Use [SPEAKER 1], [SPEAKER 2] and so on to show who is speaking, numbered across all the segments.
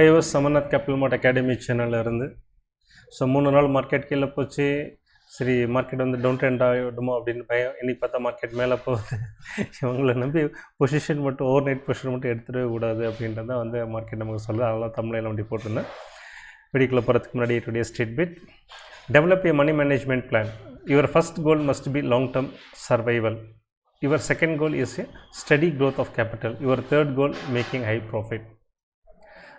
[SPEAKER 1] ஐவஸ் சமநாத் capital mart academy சேனல்ல இருந்து? ஸோ மூணு நாள் மார்க்கெட் கீழே போச்சு. சரி மார்க்கெட் வந்து டவுன் ட்ரெண்ட் ஆகிடுமோ அப்படின்னு பயம். இன்றைக்கி பார்த்தா மார்க்கெட் மேலே போகுது. இவங்களை நம்பி பொசிஷன் மட்டும் ஓவர் நைட் பொசிஷன் மட்டும் எடுத்துடவே கூடாது அப்படின்றத வந்து மார்க்கெட் நமக்கு சொல்லுது. அதெல்லாம் தமிழில் வண்டி போட்டிருந்தேன். வீடியோக்குள்ளே போகிறதுக்கு முன்னாடி today state bit develop a money management plan your first goal must be long term survival your second goal is a steady growth of capital your third goal making high profit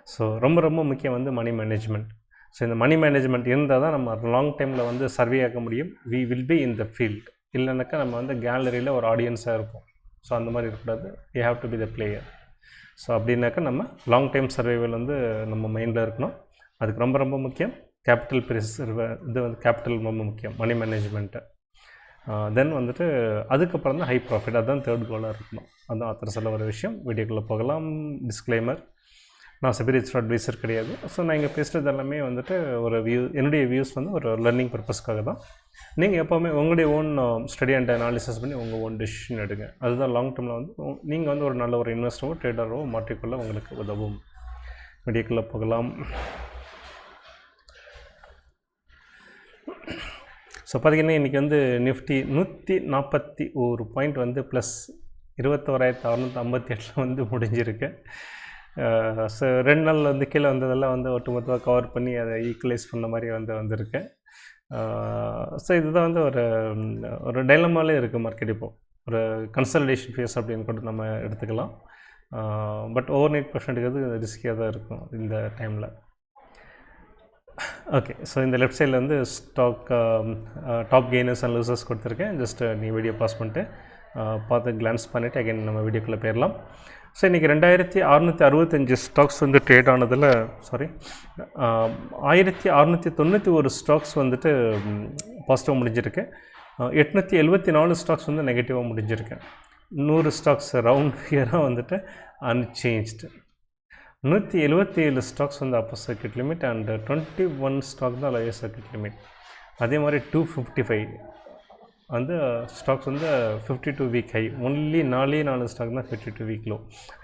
[SPEAKER 1] so ரொம்ப ரொம்ப முக்கியம் வந்து மணி management so இந்த மணி management இருந்தால் தான் நம்ம long டைமில் வந்து சர்வே ஆக முடியும். We will be in the field இல்லைனாக்கா நம்ம வந்து கேலரியில் ஒரு ஆடியன்ஸாக இருப்போம். ஸோ அந்த மாதிரி இருக்கக்கூடாது. You have to be the player so அப்படின்னாக்கா நம்ம லாங் டைம் சர்வைவல் வந்து நம்ம மைண்டில் இருக்கணும். அதுக்கு ரொம்ப ரொம்ப முக்கியம். கேபிட்டல் ப்ரிசர்வ் இது வந்து கேபிட்டல் ரொம்ப முக்கியம். மணி மேனேஜ்மெண்ட்டு தென் வந்துட்டு அதுக்கப்புறம் தான் ஹை ப்ராஃபிட் அதுதான் தேர்ட் கோலாக இருக்கணும். அதுதான் அத்தனை சொல்ல ஒரு விஷயம். வீடியோக்குள்ளே போகலாம். டிஸ்க்ளைமர் நான் ஸ்பிரிச்சுவல் அட்வைசர் கிடையாது. ஸோ நான் இங்கே பேசுகிறது எல்லாமே வந்துட்டு ஒரு வியூ என்னுடைய வியூஸ் வந்து ஒரு லேர்னிங் பர்பஸ்க்காக தான். நீங்கள் எப்போவுமே உங்களுடைய ஓன் ஸ்டடி அண்ட் அனாலிசிஸ் பண்ணி உங்கள் ஓன் டெசிஷன் எடுங்க. அதுதான் லாங் டேர்மில் வந்து நீங்கள் வந்து ஒரு நல்ல ஒரு இன்வெஸ்டரோ ட்ரேடரோ மாற்றிக்கொள்ள உங்களுக்கு உதவும். மெடிக்கலில் போகலாம். ஸோ பார்த்திங்கன்னா இன்றைக்கி வந்து நிஃப்டி நூற்றி நாற்பத்தி ஒரு பாயிண்ட் வந்து ப்ளஸ் இருபத்தோராயிரத்து அறநூற்றி ஐம்பத்தி எட்டில் வந்து முடிஞ்சிருக்கு. ஸோ ரெண்டு நாள் வந்து கீழே வந்ததெல்லாம் வந்து ஒட்டுமொத்தமாக கவர் பண்ணி அதை ஈக்குவலைஸ் பண்ண மாதிரி வந்து வந்திருக்கேன் ஸோ இதுதான் வந்து ஒரு ஒரு டைலமாலே இருக்குது மார்க்கெட் இப்போது ஒரு கன்சல்டேஷன் ஃபேஸ் அப்படின்னு கூட நம்ம எடுத்துக்கலாம். பட் ஓவர் நைட் பர்சன்ட்டுக்கு ரிஸ்கியாக தான் இருக்கும் இந்த டைமில் ஓகே ஸோ இந்த லெஃப்ட் சைடில் வந்து stock top gainers and losers கொடுத்துருக்கேன். ஜஸ்ட் நீ வீடியோ பாஸ் பண்ணிட்டு பார்த்து கிளான்ஸ் பண்ணிவிட்டு அகைன் நம்ம வீடியோக்குள்ளே போயிடலாம். ஸோ இன்றைக்கி ரெண்டாயிரத்தி அறநூற்றி அறுபத்தஞ்சு ஸ்டாக்ஸ் வந்து ட்ரேட் ஆனதில் சாரி ஆயிரத்தி அறநூற்றி தொண்ணூற்றி ஒரு ஸ்டாக்ஸ் வந்துட்டு பாசிட்டிவாக முடிஞ்சிருக்கு. எட்நூற்றி எழுபத்தி நாலு ஸ்டாக்ஸ் வந்து நெகட்டிவாக முடிஞ்சிருக்கு. நூறு ஸ்டாக்ஸ் ரவுண்ட் ஃபியராக வந்துட்டு அன்சேஞ்ச்டு நூற்றி எழுபத்தி ஏழு ஸ்டாக்ஸ் வந்து upper circuit limit and twenty one stock தான் லோயர் சர்க்கியூட் லிமிட் அதே மாதிரி டூ ஃபிஃப்டி ஃபைவ் வந்து ஸ்டாக்ஸ் வந்து fifty two week high only நாலே நாலு ஸ்டாக் தான் fifty two week low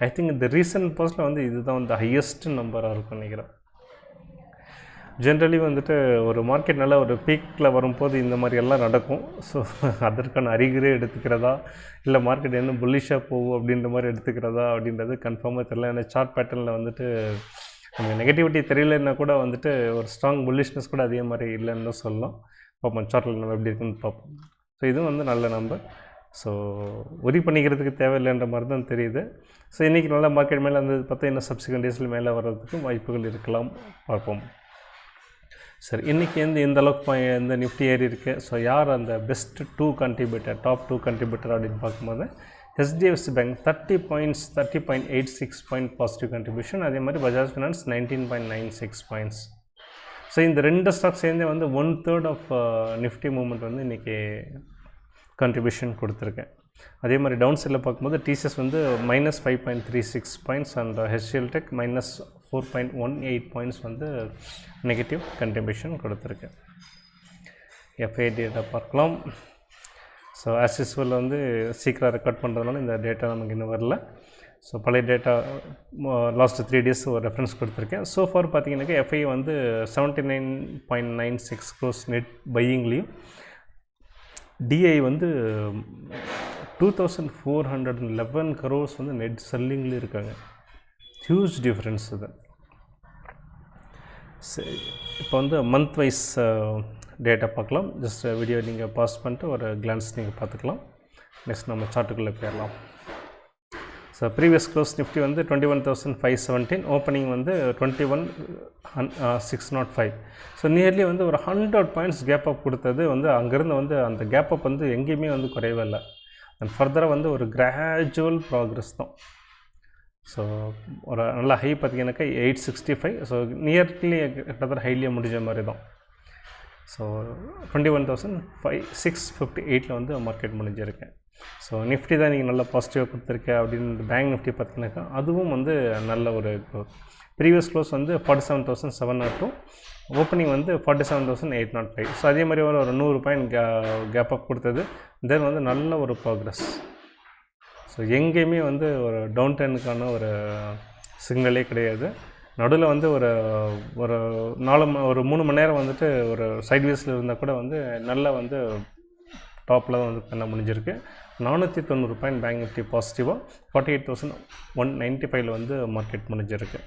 [SPEAKER 1] I think இந்த ரீசன்ட் போஸ்ட்டில் வந்து இதுதான் வந்து ஹையஸ்ட் நம்பராக இருக்கும் நினைக்கிறேன். ஜென்ரலி வந்துட்டு ஒரு மார்க்கெட் நல்லா ஒரு பீக்கில் வரும்போது இந்த மாதிரி எல்லாம் நடக்கும். ஸோ அதற்கான அறிகுறியே எடுத்துக்கிறதா? இல்லை மார்க்கெட் என்ன புல்லிஷாக போகும் அப்படின்ற மாதிரி எடுத்துக்கிறதா? அப்படின்றது கன்ஃபார்மாக தெரியல. ஏன்னா சார்ட் பேட்டர்னில் வந்துட்டு நமக்கு நெகட்டிவிட்டி தெரியலன்னா கூட வந்துட்டு ஒரு ஸ்ட்ராங் புல்லிஷ்னஸ் கூட அதே மாதிரி இல்லைன்னு தான் சொல்லலாம். பார்ப்போம் சார்ட்டில் நம்ம எப்படி இருக்குன்னு பார்ப்போம். ஸோ இதுவும் வந்து நல்ல நம்பர். ஸோ ஒரி பண்ணிக்கிறதுக்கு தேவையில்லைன்ற மாதிரி தான் தெரியுது. ஸோ இன்றைக்கி நல்ல மார்க்கெட் மேலே வந்து பார்த்தா இன்னும் சப்சிக்வெண்ட் டேஸில் மேலே வர்றதுக்கும் வாய்ப்புகள் இருக்கலாம். பார்ப்போம். சரி இன்றைக்கி வந்து இந்த அளவுக்கு இந்த நிஃப்டி ஏறி இருக்குது ஸோ யார் அந்த best two contributor top two contributor அப்படின்னு பார்க்கும்போது HDFC bank thirty points thirty point eight six point positive contribution அதே மாதிரி Bajaj finance nineteen point nine six points so இந்த ரெண்டு ஸ்டாக் சேர்ந்தே வந்து one third of Nifty moment வந்து இன்றைக்கி கண்ட்ரிபியூஷன் கொடுத்துருக்கேன் அதே மாதிரி டவுன் சைடில் பார்க்கும்போது டிசிஎஸ் வந்து minus five point three six points and HL tech minus four point one eight points வந்து நெகட்டிவ் கண்ட்ரிபியூஷன் கொடுத்துருக்கேன் எஃப்ஐ டேட்டா பார்க்கலாம். ஸோ ஆஸ் யூஸ்வல் வந்து சீக்கிரம் ரெக்கார்ட் பண்ணுறதுனால இந்த டேட்டா நமக்கு இன்னும் வரல. ஸோ பழைய டேட்டா லாஸ்ட் த்ரீ டேஸ் ஒரு ரெஃபரன்ஸ் கொடுத்துருக்கேன். ஸோ ஃபார் பார்த்தீங்கன்னாக்கா எஃப்ஐ வந்து seventy nine point nine six gross net பையிங்லேயும் DI வந்து two thousand four hundred and eleven crores வந்து நெட் செல்லிங்லேயும் இருக்காங்க. ஹியூஜ் டிஃப்ரென்ஸ் இது. சரி இப்போ வந்து மந்த் வைஸ் டேட்டா பார்க்கலாம். ஜஸ்ட் வீடியோ நீங்கள் பாஸ் பண்ணிட்டு ஒரு கிளான்ஸ் நீங்கள் பார்த்துக்கலாம். நெக்ஸ்ட் நம்ம சார்ட்டுக்குள்ளே போயிடலாம். ஸோ ப்ரீவியஸ் க்ளோஸ் நிஃப்டி வந்து twenty one thousand five seventeen opening வந்து twenty one six nought five so nearly வந்து ஒரு ஹண்ட்ரட் பாயிண்ட்ஸ் கேப் அப் கொடுத்தது வந்து அங்கேருந்து வந்து அந்த கேப் அப் வந்து எங்கேயுமே வந்து குறையவே இல்லை. அண்ட் ஃபர்தராக வந்து ஒரு கிராஜுவல் ப்ராக்ரெஸ் தான். ஸோ ஒரு நல்ல ஹை பார்த்தீங்கன்னாக்கா eight sixty five so nearly கிட்டத்தட்ட ஹைலியே முடிஞ்ச மாதிரி தான். So twenty one thousand five six fifty எயிட்டில் வந்து மார்க்கெட் முடிஞ்சிருக்கேன் ஸோ நிஃப்டி தான் நீங்கள் நல்லா பாசிட்டிவாக கொடுத்துருக்க அப்படின்னு பேங்க் நிஃப்டி பார்த்தீங்கன்னாக்கா அதுவும் வந்து நல்ல ஒரு க்ரோத் ப்ரீவியஸ் க்ளோஸ் வந்து forty seven thousand seven not two opening வந்து forty seven thousand eight not five so அதே மாதிரி ஒரு ஒரு நூறு பாயிண்ட் கே கேப் அப் கொடுத்தது. தென் வந்து நல்ல ஒரு ப்ராக்ரஸ் ஸோ எங்கேயுமே வந்து ஒரு டவுன் டென்னுக்கான ஒரு சிக்னலே கிடையாது. நடுவில் வந்து ஒரு ஒரு நாலு ஒரு மூணு மணி நேரம் வந்துட்டு ஒரு சைட்வேஸில் இருந்தால் கூட வந்து நல்லா வந்து டாப்பில் தான் வந்து பண்ண முடிஞ்சிருக்கு. நானூற்றி தொண்ணூறு பாயிண்ட் பேங்க் நிஃப்டி பாசிட்டிவாக forty eight thousand one ninety ஃபைவ்ல வந்து மார்க்கெட் முடிஞ்சிருக்கு.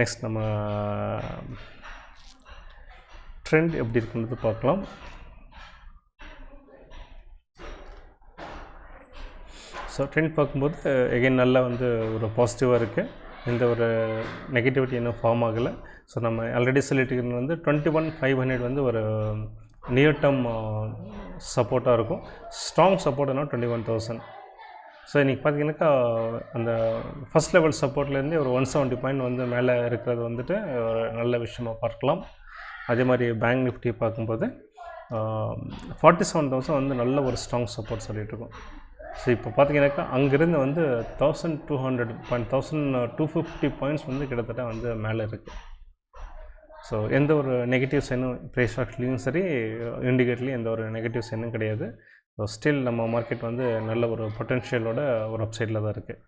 [SPEAKER 1] நெக்ஸ்ட் நம்ம ட்ரெண்ட் எப்படி இருக்குன்றது பார்க்கலாம். ஸோ ட்ரெண்ட் பார்க்கும்போது எகைன் நல்லா வந்து ஒரு பாசிட்டிவாக இருக்குது எந்த ஒரு நெகட்டிவிட்டி இன்னும் ஃபார்ம் ஆகலை. ஸோ நம்ம ஆல்ரெடி சொல்லிட்டு இருக்கிறது வந்து டுவெண்ட்டி ஒன் ஃபைவ் ஹண்ட்ரட் வந்து ஒரு நியர் டேர்ம் சப்போர்ட்டாக இருக்கும். ஸ்ட்ராங் சப்போர்ட்னா டுவெண்ட்டி ஒன் தௌசண்ட் ஸோ இன்றைக்கி பார்த்தீங்கன்னாக்கா அந்த ஃபஸ்ட் லெவல் சப்போர்ட்லேருந்து ஒரு ஒன் செவன்ட்டி பாயிண்ட் வந்து மேலே இருக்கிறது வந்துட்டு ஒரு நல்ல விஷயமாக பார்க்கலாம். அதே மாதிரி பேங்க் நிஃப்டி பார்க்கும்போது ஃபார்ட்டி செவன் தௌசண்ட் வந்து நல்ல ஒரு ஸ்ட்ராங் சப்போர்ட் சொல்லிகிட்டு இருக்கும் ஸோ இப்போ பார்த்தீங்கன்னாக்கா அங்கேருந்து வந்து thousand two hundred point thousand two fifty points வந்து கிட்டத்தட்ட வந்து மேலே இருக்குது ஸோ எந்த ஒரு நெகட்டிவ் சைனும் ப்ரைஸ் ஆக்ட்லேயும் சரி இண்டிகேட்லேயும் எந்த ஒரு நெகட்டிவ் சைனும் கிடையாது. ஸோ ஸ்டில் நம்ம மார்க்கெட் வந்து நல்ல ஒரு பொட்டென்ஷியலோட ஒரு அப்சைடில் தான் இருக்குது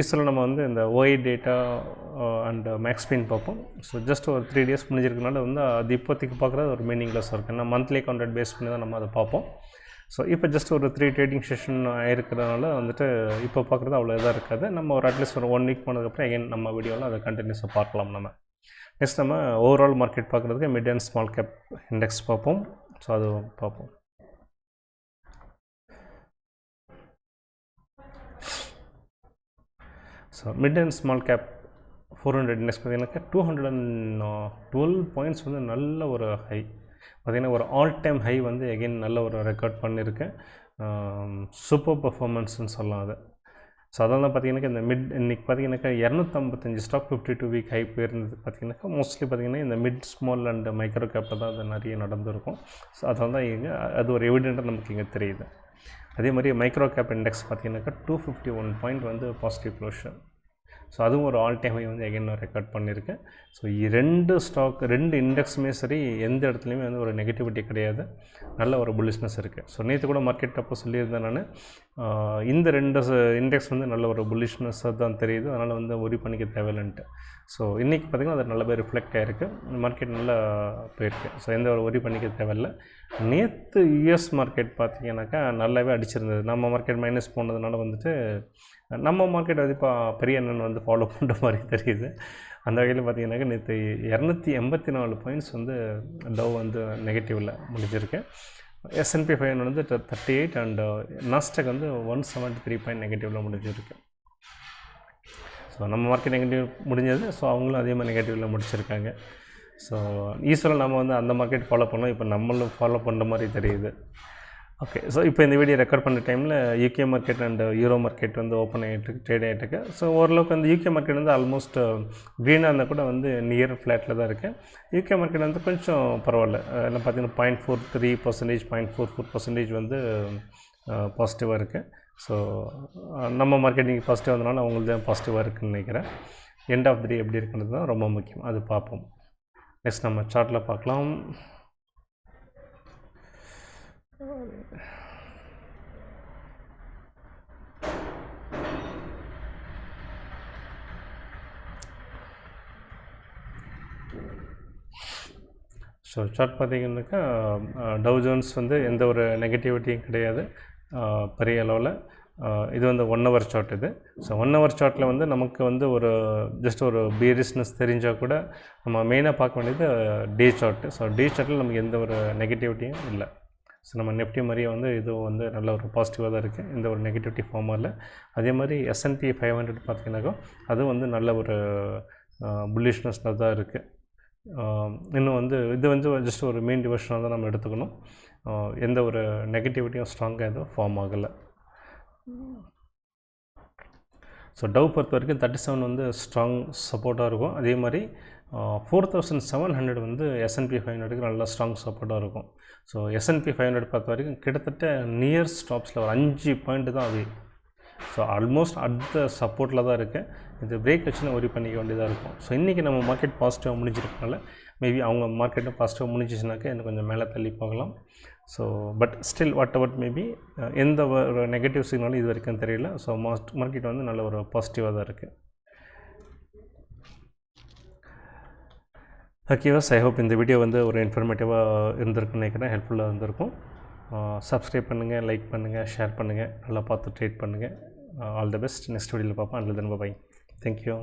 [SPEAKER 1] ஈஸ்வரில் uh, நம்ம வந்து இந்த ஓஐ டேட்டா அண்ட் மேக்ஸ்பின் பார்ப்போம். ஸோ ஜஸ்ட் ஒரு த்ரீ டேஸ் முடிஞ்சிருக்கனால வந்து அது இப்போதைக்கு பார்க்குறது ஒரு மீனிங்லெஸ் இருக்குது ஏன்னா மந்த்லி கான்ட்ராக்ட் பேஸ் பண்ணி தான் நம்ம அதை பார்ப்போம். ஸோ இப்போ ஜஸ்ட் ஒரு த்ரீ ட்ரேடிங் செஷன் ஆயிருக்கிறதுனால வந்துட்டு இப்போ பார்க்குறது அவ்வளோ இதாக இருக்காது. நம்ம ஒரு அட்லீஸ்ட் ஒரு ஒன் வீக் போனதுக்கப்புறம் எகைன் நம்ம வீடியோவில் அதை கண்டினியூஸாக பார்க்கலாம் நம்ம. நெக்ஸ்ட் நம்ம ஓவரால் மார்க்கெட் பார்க்குறதுக்கு mid and small cap index பார்ப்போம். ஸோ அது பார்ப்போம். So mid and small cap four hundred index பார்த்தீங்கன்னாக்கா two hundred and twelve points வந்து நல்ல ஒரு ஹை பார்த்திங்கன்னா ஒரு ஆல் டைம் ஹை வந்து எகெயின் நல்ல ஒரு ரெக்கார்ட் பண்ணியிருக்கேன் சூப்பர் பர்ஃபார்மன்ஸ்னு சொல்லலாம் அது. ஸோ அதெல்லாம் பார்த்தீங்கன்னாக்கா இந்த மிட் இன்றைக்கி பார்த்தீங்கன்னாக்கா இரநூத்தம்பத்தஞ்சு stock fifty two week high போயிருந்தது பார்த்தீங்கன்னாக்கா. மோஸ்ட்லி பார்த்தீங்கன்னா இந்த மிட் ஸ்மால் அண்ட் மைக்ரோ கேப்பில் தான் அது நிறைய நடந்திருக்கும். ஸோ அதெல்லாம் தான் இங்கே அது ஒரு எவிடெண்ட்டாக நமக்கு இங்கே தெரியுது. அதே மாதிரி மைக்ரோ கேப் இண்டெக்ஸ் பார்த்தீங்கன்னாக்கா டூ ஃபிஃப்டி ஒன் பாயிண்ட் வந்து பாசிட்டிவ் க்ளோஷர் ஸோ அதுவும் ஒரு ஆல் டைம் ஹை வந்து எகைன் ரெக்கார்ட் பண்ணியிருக்கேன் ஸோ ரெண்டு ஸ்டாக் ரெண்டு இண்டெக்ஸுமே சரி எந்த இடத்துலையுமே வந்து ஒரு நெகட்டிவிட்டி கிடையாது. நல்ல ஒரு புல்லிஷ்னஸ் இருக்குது ஸோ நேற்று கூட மார்க்கெட் அப்போ சொல்லியிருந்தேன் நான். இந்த ரெண்டு இண்டெக்ஸ் வந்து நல்ல ஒரு புல்லிஷ்னஸ்ஸாக தான் தெரியுது. அதனால் வந்து ஒரி பண்ணிக்க தேவையில்லைன்ட்டு. ஸோ இன்றைக்கி பார்த்திங்கன்னா அது நல்லாவே ரிஃப்ளெக்ட் ஆகிருக்கு மார்க்கெட் நல்லா போயிருக்கு. ஸோ எந்த ஒரு ஒரி பண்ணிக்க தேவையில்லை. நேற்று யூஎஸ் மார்க்கெட் பார்த்திங்கனாக்கா நல்லாவே அடிச்சிருந்தது. நம்ம மார்க்கெட் மைனஸ் போனதுனால வந்துட்டு நம்ம மார்க்கெட் வந்து இப்போ பெரிய அண்ணன் வந்து ஃபாலோ பண்ணுற மாதிரி தெரியுது. அந்த வகையில் பார்த்தீங்கன்னாக்கா நேற்று இரநூத்தி எண்பத்தி நாலு பாயிண்ட்ஸ் வந்து டவ் வந்து நெகட்டிவில் முடிஞ்சிருக்கு. எஸ்என்பி ஃபைவ் வந்து தேர்ட்டி எயிட் அண்ட் நாஸ்டக் வந்து ஒன் செவன்ட்டி த்ரீ பாயிண்ட் நெகட்டிவில் முடிஞ்சிருக்கு. ஸோ நம்ம மார்க்கெட் நெகட்டிவ் முடிஞ்சது. ஸோ அவங்களும் அதே மாதிரி நெகட்டிவில் முடிச்சிருக்காங்க. ஸோ ஈஸ்வரன் நம்ம வந்து அந்த மார்க்கெட் ஃபாலோ பண்ணோம். இப்போ நம்மளும் ஃபாலோ பண்ணுற மாதிரி தெரியுது. ஓகே ஸோ இப்போ இந்த வீடியோ ரெக்கார்ட் பண்ணுற டைமில் UK market and Euro market வந்து ஓப்பன் ஆகிட்டு ட்ரேட் ஆகிட்டுருக்கு ஸோ ஓரளவுக்கு வந்து யூகே மார்க்கெட் வந்து ஆல்மோஸ்ட் க்ரீனாக இருந்தால் கூட வந்து நியர் ஃப்ளாட்டில் தான் இருக்குது யூகே மார்க்கெட் வந்து கொஞ்சம் பரவாயில்ல. எல்லாம் பார்த்தீங்கன்னா point four three percentage point four four percentage வந்து பாசிட்டிவாக இருக்குது ஸோ நம்ம மார்க்கெட் நீங்கள் பாசிட்டிவ் வந்தனால அவங்களுக்கு தான் பாசிட்டிவாக இருக்குதுன்னு நினைக்கிறேன். எண்ட் ஆஃப் த்ரீ எப்படி இருக்குன்றது தான் ரொம்ப முக்கியம். அது பார்ப்போம். நெக்ஸ்ட் நம்ம சார்ட்டில் பார்க்கலாம். ஸோ சார்ட் பார்த்தீங்கன்னாக்கா டவ் ஜோன்ஸ் வந்து எந்த ஒரு நெகட்டிவிட்டியும் கிடையாது. பெரிய அளவில். இது வந்து ஒன் ஹவர் சார்ட் இது. ஸோ ஒன் ஹவர் சார்ட்டில் வந்து நமக்கு வந்து ஒரு ஜஸ்ட் ஒரு பீரிஸ்னஸ் தெரிஞ்சால் கூட நம்ம மெயினாக பார்க்க வேண்டியது டே சார்ட்டு ஸோ டே சார்ட்டில் நமக்கு எந்த ஒரு நெகட்டிவிட்டியும் இல்லை. ஸோ நம்ம நெஃப்டி மாதிரியே வந்து இது வந்து நல்ல ஒரு பாசிட்டிவாக தான் இருக்குது இந்த ஒரு நெகட்டிவிட்டி ஃபார்மரில் அதே மாதிரி எஸ்என்பி ஃபைவ் ஹண்ட்ரட் பார்த்தீங்கன்னாக்கா அதுவும் வந்து நல்ல ஒரு புல்லிஷ்னஸில் தான் இருக்குது இன்னும் வந்து இது வந்து ஜஸ்ட் ஒரு மெயின் டிவர்ஷனாக தான் நம்ம எடுத்துக்கணும். எந்த ஒரு நெகட்டிவிட்டியும் ஸ்ட்ராங்காக எதுவும் ஃபார்ம் ஆகலை. ஸோ டவ் பொறுத்த வரைக்கும் தேர்ட்டி செவன் வந்து ஸ்ட்ராங் சப்போர்ட்டாக இருக்கும். அதே மாதிரி ஃபோர் தௌசண்ட் செவன் ஹண்ட்ரட் வந்து எஸ்என்பி ஃபைவ் ஹண்ட்ரடுக்கு நல்லா ஸ்ட்ராங் சப்போர்ட்டாக இருக்கும். ஸோ எஸ்என்பி ஃபைவ் ஹண்ட்ரட் பொறுத்த வரைக்கும் கிட்டத்தட்ட நியர் ஸ்டாப்ஸில் ஒரு அஞ்சு பாயிண்ட்டு தான் அது. ஸோ ஆல்மோஸ்ட் அடுத்த சப்போர்ட்டில் தான் இருக்குது இது பிரேக் வச்சுன்னா ஒரி பண்ணிக்க வேண்டியதாக இருக்கும். ஸோ இன்றைக்கி நம்ம மார்க்கெட் பாசிட்டிவாக முடிஞ்சிருக்கனால மேபி அவங்க மார்க்கெட்டும் பாசிட்டிவாக முடிஞ்சிச்சுனாக்கா இன்னும் கொஞ்சம் மேலே தள்ளி போகலாம். So but still whatever maybe எந்த ஒரு நெகட்டிவ் சிக்னலும் இது வரைக்கும் தெரியல. ஸோ மாஸ்ட் மார்க்கெட் வந்து நல்ல ஒரு பாசிட்டிவாக தான் இருக்குது ஓகே வாஸ் ஐ ஹோப் இந்த வீடியோ வந்து ஒரு இன்ஃபர்மேட்டிவாக இருந்திருக்குன்னு நினைக்கிறேன். ஹெல்ப்ஃபுல்லாக இருந்திருக்கும். சப்ஸ்கிரைப் பண்ணுங்கள் லைக் பண்ணுங்கள் ஷேர் பண்ணுங்கள் நல்லா பார்த்து ட்ரீட் பண்ணுங்கள் ஆல் த பெஸ்ட் நெக்ஸ்ட் வீடியோவில் பார்ப்போம். And then by thank you